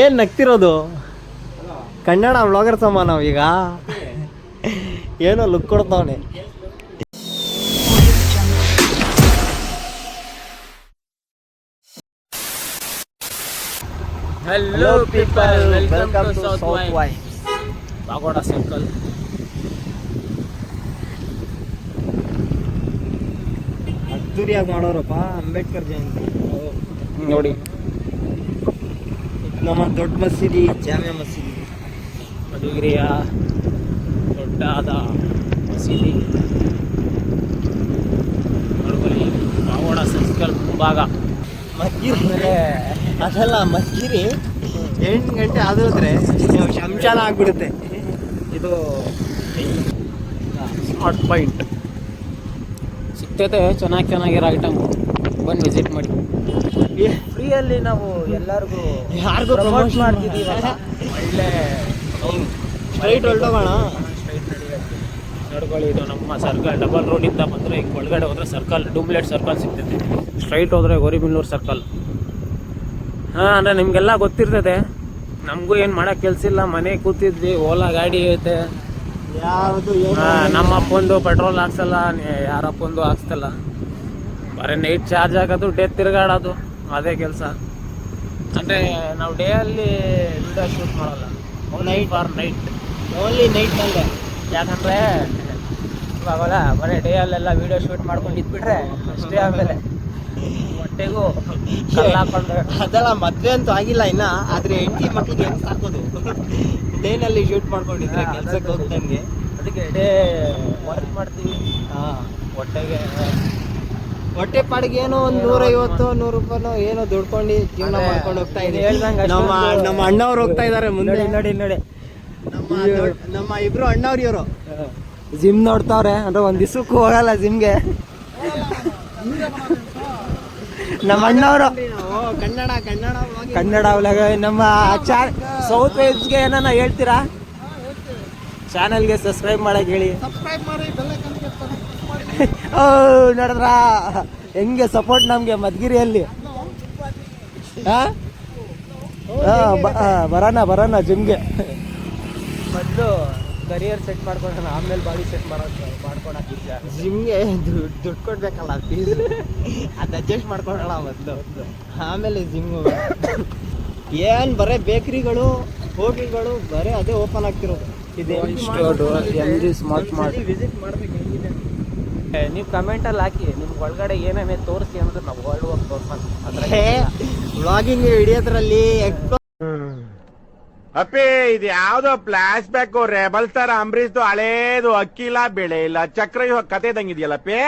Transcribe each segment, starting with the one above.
ಏನ್ ನಗ್ತಿರೋದು? ಕನ್ನಡ ವ್ಲಾಗರ್ ಸಮ ನಾವೀಗ? ಏನೋ look ಕೊಡ್ತಾವನೆ. Hello people welcome to south Y circle ಅದ್ದೂರಿಯಾಗಿ ಮಾಡೋರಪ್ಪ ಅಂಬೇಡ್ಕರ್ ಜಯಂತಿ. ನೋಡಿ. ನಮ್ಮ ದೊಡ್ಡ ಮಸೀದಿ ಜಾಮಿಯಾ ಮಸೀದಿ. ಮಧುಗಿರಿಯ ದೊಡ್ಡಾದ ಮಸೀದಿ. ನೋಡ್ಕೊಳ್ಳಿ ಪಾಗೋಡ ಸರ್ಕಲ್ ಮುಂಭಾಗ. ಮಸ್ಗಿರಿ ಅದೆಲ್ಲ ಮಸ್ಗಿರಿ ಎಂಟು ಗಂಟೆ ಆದ್ರೆ ಶಂಶಾನ ಆಗಿಬಿಡುತ್ತೆ. ಇದು ಸ್ಮಾರ್ಟ್ ಪಾಯಿಂಟ್. ಸಿಗ್ತೈತೆ, ಚೆನ್ನಾಗಿ ಚೆನ್ನಾಗಿರೋ ಐಟಮ್. ಬಂದು ವಿಸಿಟ್ ಮಾಡಿ. ಫ್ರೀಯಲ್ಲಿ ನಾವು ಎಲ್ಲರಿಗೂ ಯಾರಿಗೂ ಪ್ರಮೋಟ್ ಮಾಡ್ತಿದ್ದೀವಿ ಒಳ್ಳೆ ಸ್ಟ್ರೈಟ್ ಹೊರಟೋಗೋಣ ಸ್ಟ್ರೈಟ್ ನೋಡ್ಕೊಳ್ಳಿ ಇದು ನಮ್ಮ ಸರ್ಕಲ್ ಡಬಲ್ ರೋಡಿಂದ ಬಂದರೆ ಈಗ ಒಳಗಡೆ ಹೋದ್ರೆ ಸರ್ಕಲ್ ಡೂಮ್ಲೆಟ್ ಸರ್ಕಲ್ ಸಿಗ್ತೈತೆ. ಸ್ಟ್ರೈಟ್ ಹೋದ್ರೆ ಗೋರಿಬಿಲ್ಲೂರು ಸರ್ಕಲ್. ಹಾಂ ಅಂದರೆ ನಿಮಗೆಲ್ಲ ಗೊತ್ತಿರ್ತದೆ. ನಮಗೂ ಏನು ಮಾಡೋಕ್ಕೆ ಕೆಲಸ ಇಲ್ಲ ಮನೆ ಕೂತಿದ್ವಿ ಓಲಾ ಗಾಡಿ ಐತೆ. ಯಾವುದು ನಮ್ಮ ಅಪ್ಪಂದು ಪೆಟ್ರೋಲ್ ಹಾಕ್ಸಲ್ಲ ಯಾರಪ್ಪಂದು ಹಾಕ್ಸಲ್ಲ. ಬರೀ ನೈಟ್ ಚಾರ್ಜ್ ಹಾಕೋದು ಡೇ ತಿರ್ಗಾಡೋದು. ಅದೇ ಕೆಲಸ. ಅಂದರೆ ನಾವು ಡೇ ಅಲ್ಲಿ ವಿಡಿಯೋ ಶೂಟ್ ಮಾಡಲ್ಲ. ನೈಟ್ ಫಾರ್ ನೈಟ್ ಓನ್ಲಿ ನೈಟ್ನಲ್ಲಿ ಯಾಕಂದ್ರೆ ಇವಾಗಲ್ಲ ಬರೀ ಡೇ ಅಲ್ಲೆಲ್ಲ ವಿಡಿಯೋ ಶೂಟ್ ಮಾಡ್ಕೊಂಡು ಇದ್ಬಿಟ್ರೆ ಅಷ್ಟೇ ಆಮೇಲೆ ಹೊಟ್ಟೆಗೂ ಅದೆಲ್ಲ ಮದ್ವೆ ಅಂತೂ ಆಗಿಲ್ಲ ಇನ್ನ ಆದ್ರೆ ಹೆಂಡತಿ ಮಕ್ಳಿಗೆ ಹೆಂಗ್ ಸಾಕೋದು? ಡೇನಲ್ಲಿ ಶೂಟ್ ಮಾಡ್ಕೊಂಡಿದ್ರೆ ಕೆಲ್ಸಕ್ಕೆ ಹೋಗ್ದಂಗೆ. ಅದಕ್ಕೆ ಡೇ ವರ್ಕ್ ಮಾಡ್ತೀವಿ. ಹಾ. ಹೊಟ್ಟೆಗೆ ಹೊಟ್ಟೆ ಪಾಡಿಗೆ ಏನೋ ಒಂದ್ ನೂರೈವತ್ತು ನೂರು ರೂಪಾಯಿನೋ ಏನೋ ದುಡ್ಕೊಂಡು ಜೀವನ ಮಾಡ್ಕೊಂಡು ಹೋಗ್ತಾ ಇದೆ ಹೇಳ್ದಂಗೆ ನಮ್ಮ ನಮ್ಮ ಅಣ್ಣವ್ರು ಹೋಗ್ತಾ ಇದಾರೆ ಮುಂದೆ. ನೋಡಿ ನೋಡಿ. ನೋಡಿ ನಮ್ಮ ನಮ್ಮ ಇಬ್ರು ಅಣ್ಣವ್ರು ಇವರು. ಜಿಮ್ ನೋಡ್ತಾವ್ರೆ ಅಂದ್ರೆ ಒಂದ್ ದಿವ್ಸಕ್ಕೂ ಹೋಗಲ್ಲ ಜಿಮ್ಗೆ. ನಮ್ಮ ಅಣ್ಣವರು. ಕನ್ನಡ ಕನ್ನಡ. ಕನ್ನಡ ಒಳಗ ನಮ್ಮ ಚಾ ಸೌತ್ ವೇಜ್ಗೆ ಏನಾನ ಹೇಳ್ತೀರಾ? ಚಾನಲ್ಗೆ ಸಬ್ಸ್ಕ್ರೈಬ್ ಮಾಡಕ್ ಹೇಳಿ. ಓ ನೋಡಿದ್ರ? ಹೆಂಗೆ ಸಪೋರ್ಟ್ ನಮಗೆ ಮಧುಗಿರಿಯಲ್ಲಿ ಬರೋಣ ಬರೋಣ ಜಿಮ್ಗೆ ಮೊದಲು ಕರಿಯರ್ ಸೆಟ್ ಮಾಡ್ಕೊಂಡ್ರೆ ಆಮೇಲೆ ಬಾಡಿ ಸೆಟ್ ಮಾಡೋದು ಜಿಮ್ಗೆ ದುಡ್ಡು ದುಡ್ಡು ಕೊಡ್ಬೇಕಲ್ಲ ಫೀಸ್ ಅದು ಅಡ್ಜಸ್ಟ್ ಮಾಡ್ಕೊಳ್ಳೋಣ ಮೊದಲು. ಆಮೇಲೆ ಜಿಮ್ ಏನು ಬರೀ ಬೇಕ್ರಿಗಳು ಹೋಟೆಲ್ಗಳು ಬರೀ ಅದೇ ಓಪನ್ ಆಗ್ತಿರೋದು. ಇದೆ ಸ್ಮಾರ್ಟ್ ವಿಸಿಟ್ ಮಾಡ್ಬೇಕು ಹೆಂಗಿದೆ ನೀವು ಕಮೆಂಟಲ್ಲಿ ಹಾಕಿ ನಿಮ್ಗೆ ಒಳಗಡೆ ಏನೇನೇ ತೋರಿಸಿ ಅಂದ್ರೆ ನಾವು ವರ್ಲ್ಡ್ ಹೋಗಿ ತೋರ್ಸೋಣ. ಅದ್ರ ವ್ಲಾಗಿಂಗ್ ಹಿಡಿಯೋದ್ರಲ್ಲಿ ಅಪ್ಪಿ ಇದು ಯಾವ್ದೋ ಫ್ಲಾಶ್ ಬ್ಯಾಕ್ ರೆಬಲ್ ತರ ಅಂಬರೀಶ್ದು ಹಳೇದು ಅಕ್ಕಿಲ್ಲ ಬೆಳೆ ಇಲ್ಲ. ಚಕ್ರ ಇವಾಗ ಕತೆ ಇದಂಗಿದೆಯಲ್ಲಪ್ಪಿ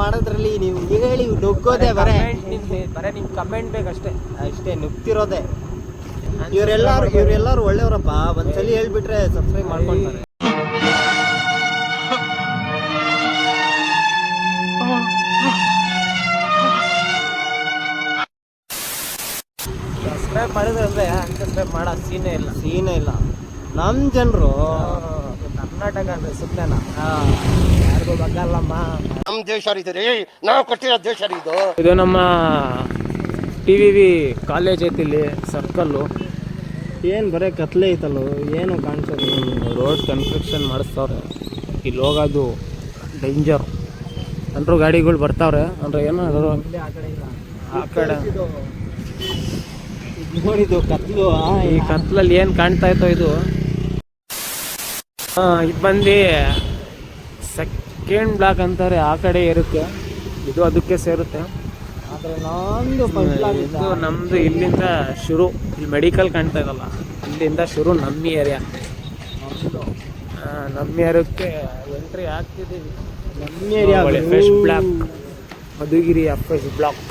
ಮಾಡೋದ್ರಲ್ಲಿ ನೀವು ಈಗ ಹೇಳಿ ನುಗ್ಗೋದೆ ಬರೇ ಬರೇ. ನಿಮ್ ಕಮೆಂಟ್ ಬೇಕಷ್ಟೇ ಅಷ್ಟೇ. ನುಗ್ತಿರೋದೆ. ಇವರೆಲ್ಲರೂ ಇವರೆಲ್ಲರೂ ಒಳ್ಳೆಯವರಪ್ಪ. ಒಂದ್ಸಲಿ ಹೇಳ್ಬಿಟ್ರೆ ಸಬ್ಸ್ಕ್ರೈಬ್ ಮಾಡ್ಕೊಂತಾರೆ. ಸಬ್ಸ್ಕ್ರೈಬ್ ಮಾಡಿದ್ರೆ ಅಂದ್ರೆ ಅನ್ಸಬ್ಸ್ಕ್ರೈಬ್ ಮಾಡೋ ಸೀನೇ ಇಲ್ಲ. ಸೀನೇ ಇಲ್ಲ. ನಮ್ಮ ಜನರು ಕರ್ನಾಟಕ ಅಂದ್ರೆ ಸುಮ್ಮನೆ ಯಾರಿಗೂ ಬಗ್ಗಲ್ಲಮ್ಮ ನಮ್ಮ ದೇಶ ಇದು ರೀ. ನಾವು ಕೊಟ್ಟಿರೋ ದೇಶ ಇದು. ಇದು ನಮ್ಮ ಟಿ ವಿ ವಿ ಕಾಲೇಜ್ ಐತಿ ಇಲ್ಲಿ ಸರ್ಕಲ್ಲು ಏನು ಬರೀ ಕತ್ಲೆ ಐತಲ್ಲ ಏನು ಕಾಣಿಸೋದು? ರೋಡ್ ಕನ್ಸ್ಟ್ರಕ್ಷನ್ ಮಾಡಿಸ್ತಾವ್ರೆ. ಇಲ್ಲಿ ಹೋಗೋದು ಡೇಂಜರ್ ಎಲ್ಲರೂ ಗಾಡಿಗಳು ಬರ್ತಾವ್ರೆ. ಅಂದ್ರೆ ಏನೋ ಆ ಕಡೆ ನೋಡಿದ್ದು ಕತ್ಲು ಈ ಕತ್ಲಲ್ಲಿ ಏನು ಕಾಣ್ತಾ ಇತ್ತು ಇದು? ಇದು ಬಂದು ಸೆಕೆಂಡ್ ಬ್ಲಾಕ್ ಅಂತಾರೆ ಆ ಕಡೆ ಇರುತ್ತೆ. ಇದು ಅದಕ್ಕೆ ಸೇರುತ್ತೆ. ಆದ್ರೆ ನಂದು ಇದು ನಮ್ದು ಇಲ್ಲಿಂದ ಶುರು. ಇಲ್ಲಿ ಮೆಡಿಕಲ್ ಕಾಣ್ತಾ ಇದಲ್ಲ. ಇಲ್ಲಿಂದ ಶುರು ನಮ್ಮ ಏರಿಯಾ ನಮ್ಮ ಏರಿಯಾಕ್ಕೆ ಎಂಟ್ರಿ ಆಗ್ತಿದ್ದೀವಿ ನಮ್ಮ area. Fresh block Madhugiri fresh block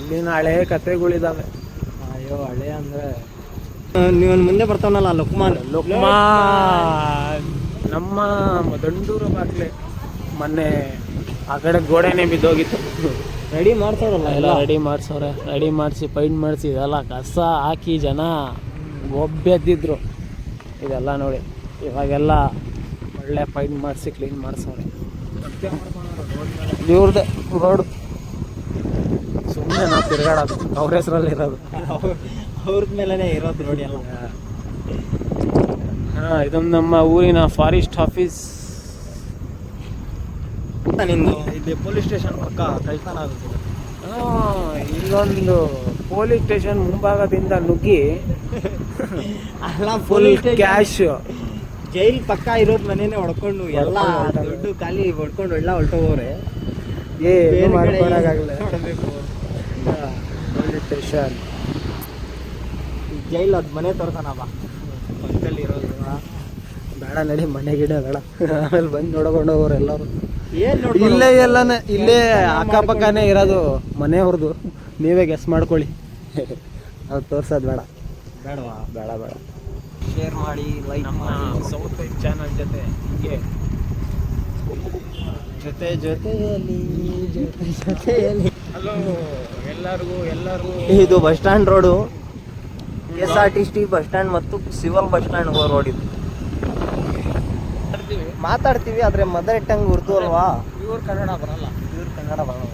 ಇಲ್ಲಿನ ಹಳೆ ಕತೆಗಳಿದಾವೆ. ಅಯ್ಯೋ ಹಳೆ ಅಂದ್ರೆ. ನೀವು ಮುಂದೆ ಬರ್ತಾವನಲ್ಲ ಲುಕ್ಮಾನ್? ಲೋಕಮಾ ನಮ್ಮ ದಂಡೂರು ಬಾಗ್ಲೆ ಮೊನ್ನೆ ಆ ಕಡೆ ಗೋಡೆನೆ ಬಿದ್ದೋಗಿತ್ತು. ರೆಡಿ ಮಾಡ್ತಾರಲ್ಲ ಎಲ್ಲ ರೆಡಿ ಮಾಡ್ಸೋರೆ ರೆಡಿ ಮಾಡಿಸಿ ಪೈಂಟ್ ಮಾಡಿಸಿ ಇದೆಲ್ಲ ಕಸ ಹಾಕಿ ಜನ ಒಬ್ಬೆದ್ದಿದ್ರು ಇದೆಲ್ಲ ನೋಡಿ ಇವಾಗೆಲ್ಲ ಒಳ್ಳೆ ಪೈಂಟ್ ಮಾಡಿಸಿ ಕ್ಲೀನ್ ಮಾಡಿಸವ್ರೆ. ಇವ್ರದ್ದೇ ರೋಡ್ ಸುಮ್ಮನೆ ನಾವು ತಿರ್ಗಾಡೋದು. ಅವ್ರ ಹೆಸರಲ್ಲಿ ಇರೋದು. ಅವ್ರದ ಮೇಲೇ ಇರೋದು ನೋಡಿ ಅಲ್ಲ ಹಾಂ ಇದೊಂದು ನಮ್ಮ ಊರಿನ ಫಾರೆಸ್ಟ್ ಆಫೀಸ್. ನಿಂದು ಇಲ್ಲಿ ಪೊಲೀಸ್ ಸ್ಟೇಷನ್ ಪಕ್ಕ ಕಳ್ತಾನ ಆಗುತ್ತೆ ಇಲ್ಲೊಂದು ಪೊಲೀಸ್ ಸ್ಟೇಷನ್ ಮುಂಭಾಗದಿಂದ ನುಗ್ಗಿ ಅಲ್ಲ ಫುಲ್ ಕ್ಯಾಶ್ ಜೈಲ್ ಪಕ್ಕ ಇರೋದ್ ಮನೇನೆ ಹೊಡ್ಕೊಂಡು ಎಲ್ಲ ದುಡ್ಡು ಖಾಲಿ ಹೊಡ್ಕೊಂಡು ಎಲ್ಲ ಹೊರಟೋಗೋರೆ. ಏನು ಮಾಡ್ಕೊಳಕ್ಕಾಗಲ್ಲ ಸ್ಟೇಷನ್ ಜೈಲ್ ಅದ್ ಮನೆ ತೋರ್ತಾನ ಬಾ. ಪಕ್ಕದಲ್ಲಿ ಇರೋದು ಬೇಡ ನಡಿ ಮನೆ ಗಿಡ ಬೇಡ. ಆಮೇಲೆ ಬಂದು ನೋಡ್ಕೊಂಡು ಹೋಗೋರು ಎಲ್ಲರೂ. ಏನ್ ನೋಡಿ ಇಲ್ಲೇ ಎಲ್ಲನೇ ಇಲ್ಲೇ ಅಕ್ಕಪಕ್ಕನೇ ಇರೋದು ಮನೆ ಹೊರದು ನೀವೇ ಗೆಸ್ ಮಾಡ್ಕೊಳ್ಳಿ. ಅದು ತೋರ್ಸೋದು ಬೇಡ. ಬೇಡವಾ? ಬೇಡ ಬೇಡ. ಶೇರ್ ಮಾಡಿ ಲೈಕ್ ನಮ್ಮ ಮಾಡಿ. ಸೌತ್ ಚಾನಲ್ ಜೊತೆ ಹೀಗೆ. ಜೊತೆ ಜೊತೆಯಲ್ಲಿ ಜೊತೆ ಜೊತೆಯಲ್ಲಿ. ಇದು bus stand road. S R T C bus stand ಮತ್ತು ಸಿವಲ್ ಬಸ್ ಸ್ಟ್ಯಾಂಡ್ ರೋಡ್ ಇದು. ಮಾತಾಡ್ತೀವಿ ಆದ್ರೆ ಮದರ್ ಟಂಗ್ ಉರ್ದು ಅಲ್ವಾ? ಇವ್ರು ಕನ್ನಡ ಬರಲ್ಲ. ಇವ್ರು ಕನ್ನಡ ಬರಲ್ಲ.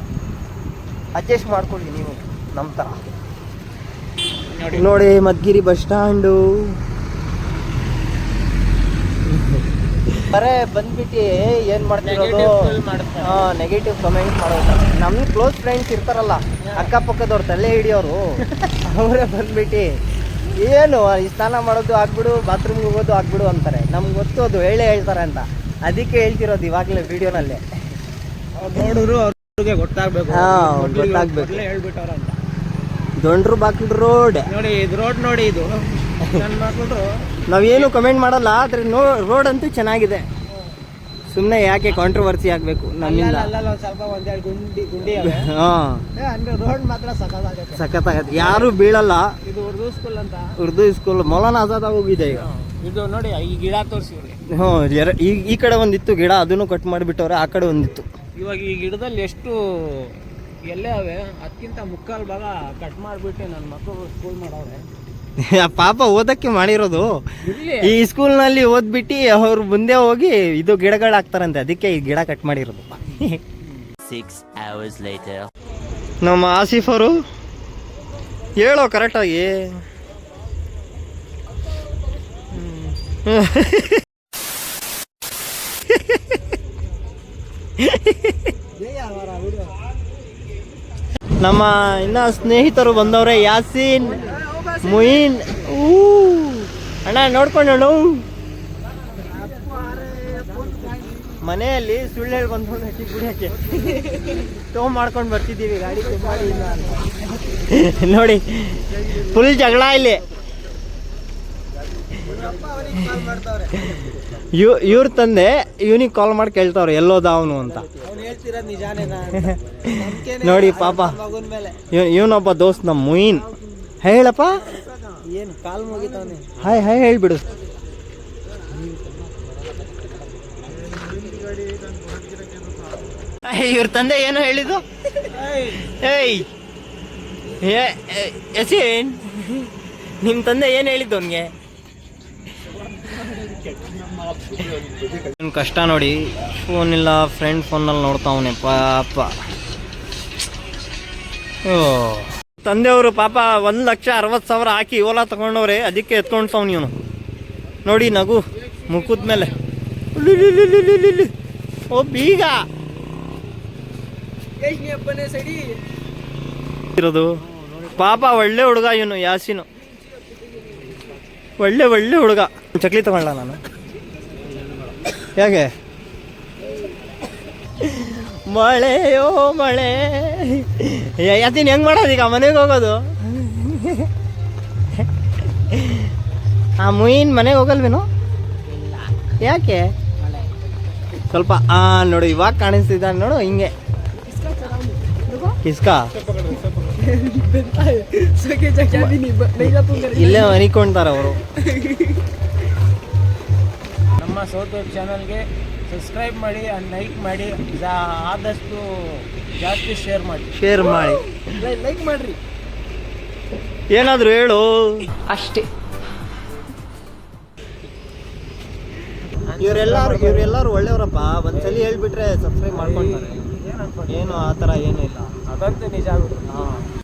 ಅಡ್ಜಸ್ಟ್ ಮಾಡ್ಕೊಳ್ಳಿ ನೀವು ನಮ್ಮ ತರ. ನೋಡಿ. ನೋಡಿ ಮದ್ಗಿರಿ ಬಸ್ ಸ್ಟ್ಯಾಂಡು. ಬರೇ ಬಂದ್ಬಿಟ್ಟು ಏನ್ ಮಾಡ್ತಿರೋದು? ನೆಗೆಟಿವ್ ಕಮೆಂಟ್ ಮಾಡೋದು. ನಮ್ ಕ್ಲೋಸ್ ಫ್ರೆಂಡ್ಸ್ ಇರ್ತಾರಲ್ಲ ಅಕ್ಕಪಕ್ಕದವ್ರು ತಲೆ ಹಿಡಿಯೋರು ಅವರೇ ಬಂದ್ಬಿಟ್ಟು ಏನು ಈ ಸ್ನಾನ ಮಾಡೋದು ಆಗ್ಬಿಡು ಬಾತ್ರೂಮ್ಗೆ ಹೋಗೋದು ಆಗ್ಬಿಡು ಅಂತಾರೆ. ನಮ್ಗೆ ಗೊತ್ತು ಅದು ಹೇಳೇ ಹೇಳ್ತಾರೆ ಅಂತ. ಅದಕ್ಕೆ ಹೇಳ್ತಿರೋದು ಇವಾಗಲೇ ವಿಡಿಯೋನಲ್ಲೇ. ನೋಡಿದ್ರು ಅವ್ರಿಗೆ ಗೊತ್ತಾಗ್ಬೇಕು. ಗೊತ್ತಾಗ್ಬೇಕು. ಹೇಳ್ಬಿಟ್ಟವ್ರ ಅಂತ ದೊಂಡ್ರು ಬಾಕ್ಲ್ ರೋಡ್ ನೋಡಿ ಇದು ರೋಡ್ ನೋಡಿ ಇದು. ನಾವೇನು ಕಮೆಂಟ್ ಮಾಡಲ್ಲ ಆದ್ರೆ ನೋ ರೋಡ್ ಅಂತೂ ಚೆನ್ನಾಗಿದೆ. ಸುಮ್ಮನೆ ಯಾಕೆ ಕಾಂಟ್ರವರ್ಸಿ ಆಗಬೇಕು ನಮ್ಮಿಂದ? ಅಲ್ಲಲ್ಲ ಆಗತ್ತೆ ಸ್ವಲ್ಪ ಒಂದೆರಡು ಗುಂಡಿ ಗುಂಡಿ ಅವೆ. ಹಾ. ಏ, ಅಂದ್ರೆ ರೋಡ್ ಮಾತ್ರ ಸಖತ್ತಾಗತ್ತೆ. ಸಖತ್ತಾಗತ್ತೆ. ಯಾರು ಬೀಳಲ್ಲ. ಇದು ಉರ್ದು ಸ್ಕೂಲ್ ಅಂತ? ಉರ್ದು ಸ್ಕೂಲ್ ಮೌಲಾನ ಆಜಾದ್ ಹೋಗಿದೆ ಈಗ. ಇದು ನೋಡಿ ಈ ಗಿಡ ತೋರಿಸಿ ಹ್ಞೂ ಈ ಈ ಕಡೆ ಒಂದಿತ್ತು ಗಿಡ ಅದನ್ನು ಕಟ್ ಮಾಡಿಬಿಟ್ಟವ್ರೆ ಆ ಕಡೆ ಒಂದಿತ್ತು. ಇವಾಗ ಈ ಗಿಡದಲ್ಲಿ ಎಷ್ಟು ಎಲ್ಲೇ ಅವೆ ಅದಕ್ಕಿಂತ ಮುಕ್ಕಾಲು ಭಾಗ ಕಟ್ ಮಾಡಿಬಿಟ್ಟು ನನ್ನ ಮಕ್ಕಳು ಸ್ಕೂಲ್ ಮಾಡವ್ರೆ. ಪಾಪ ಓದಕ್ಕೆ ಮಾಡಿರೋದು. ಈ ಸ್ಕೂಲ್ನಲ್ಲಿ ಓದ್ಬಿಟ್ಟು ಅವ್ರು ಮುಂದೆ ಹೋಗಿ ಇದು ಗಿಡಗಳು ಹಾಕ್ತಾರಂತೆ ಅದಕ್ಕೆ ಈ ಗಿಡ ಕಟ್ ಮಾಡಿರೋದು. Six hours later. ನಮ್ಮ ಆಸಿಫ್ ಅವರು ಹೇಳೋ ಕರೆಕ್ಟಾಗಿ. ನಮ್ಮ ಇನ್ನ ಸ್ನೇಹಿತರು ಬಂದವ್ರೆ ಯಾಸೀನ್. ಮುಯಿನ್. ಊ. ಅಣ್ಣ ನೋಡ್ಕೊಂಡು ಮನೆಯಲ್ಲಿ ಸುಳ್ಳು ಹೇಳಿ ಬಂದು ನೆಟ್ಟಿ ಕುಡಿಯಕ್ಕೆ ಟೋ ಮಾಡ್ಕೊಂಡು ಬರ್ತಿದ್ದೀವಿ ಗಾಡಿ. ನೋಡಿ ಫುಲ್ ಜಗಳ ಇಲ್ಲಿ. ಇವ್ ಇವ್ರ ತಂದೆ ಇವನಿಗೆ ಕಾಲ್ ಮಾಡಿ ಕೇಳ್ತಾವ್ರೆ ಎಲ್ಲೋದ ಅವನು ಅಂತ. ನೋಡಿ ಪಾಪ. ಇವ್ ಇವನೊಬ್ಬ ದೋಸ್ತ್ ನಮ್ಮ ಮುಯಿನ್. ಹೇಳಪ್ಪ. ಏನು ಕಾಲ್ ಮುಗಿತಾನೆ ಹಾಯ್ ಹಾಯ್ ಹೇಳ್ಬಿಡು. ಇವ್ರ ತಂದೆ ಏನು ಹೇಳಿದ್ದು? ಏಯ್ ಏ- ನಿಮ್ಮ ತಂದೆ ಏನು ಹೇಳಿದ್ದು ಅವನಿಗೆ? ಕಷ್ಟ ನೋಡಿ ಫೋನ್ ಇಲ್ಲ ಫ್ರೆಂಡ್ ಫೋನಲ್ಲಿ ನೋಡ್ತಾವನೆ ಪಾಪ. ಓ. ತಂದೆಯವರು ಪಾಪ ಒಂದು ಲಕ್ಷ ಅರವತ್ತು ಸಾವಿರ ಹಾಕಿ ಓಲಾ ತಗೊಂಡವ್ರೆ, ಅದಕ್ಕೆ ಎತ್ಕೊಂಡ್ಸವ್ ಇವನು ನೋಡಿ ನಗು ಮುಖದ ಮೇಲೆ. ಓ, ಬೀಗ. ಇರೋದು. ಪಾಪ ಒಳ್ಳೆ ಹುಡುಗ ಇವನು, ಯಾಸಿನು. ಒಳ್ಳೆ ಒಳ್ಳೆ ಹುಡುಗ. ಚಕ್ಲಿ ತಗೊಂಡ ನಾನು? ಯಾಕೆ? ಮಳೆಯೋ ಮಳೆ. ಯಾತಿನ್ ಹೆಂಗ್ ಮಾಡೋದು ಈಗ ಮನೆಗೆ ಹೋಗೋದು? ಆ ಮುಯಿನ್ ಮನೆಗೆ ಹೋಗಲ್ವೇನು? ಯಾಕೆ? ಸ್ವಲ್ಪ, ಆ, ನೋಡು, ಇವಾಗ ಕಾಣಿಸ್ತಿದ್ದ ನೋಡು, ಹಿಂಗೆ. ಕಿಸ್ಕಾ? ಇಲ್ಲೇ ಅನಿಕೊಂಡ್ತಾರ ಅವರು. ನಮ್ಮ ಸೌತ್ ಚಾನಲ್ಗೆ ಸಬ್ಸ್ಕ್ರೈಬ್ ಮಾಡಿ ಲೈಕ್ ಮಾಡಿ ಜಾ- ಆದಷ್ಟು ಜಾಸ್ತಿ ಶೇರ್ ಮಾಡಿ. ಶೇರ್ ಮಾಡಿ. ಲೈಕ್ ಮಾಡ್ರಿ. ಏನಾದ್ರು ಹೇಳು. ಅಷ್ಟೇ. ಇವರೆಲ್ಲರೂ ಇವರೆಲ್ಲರೂ ಒಳ್ಳೆಯವರಪ್ಪ ಒಂದ್ಸಲಿ ಹೇಳ್ಬಿಟ್ರೆ ಸಬ್ಸ್ಕ್ರೈಬ್ ಮಾಡ್ಕೊಂತಾರೆ. ಏನು ಆ ಥರ ಏನೂ ಇಲ್ಲ. ಅದಂತೂ ನಿಜ ಆಗುತ್ತೆ ಹಾಂ.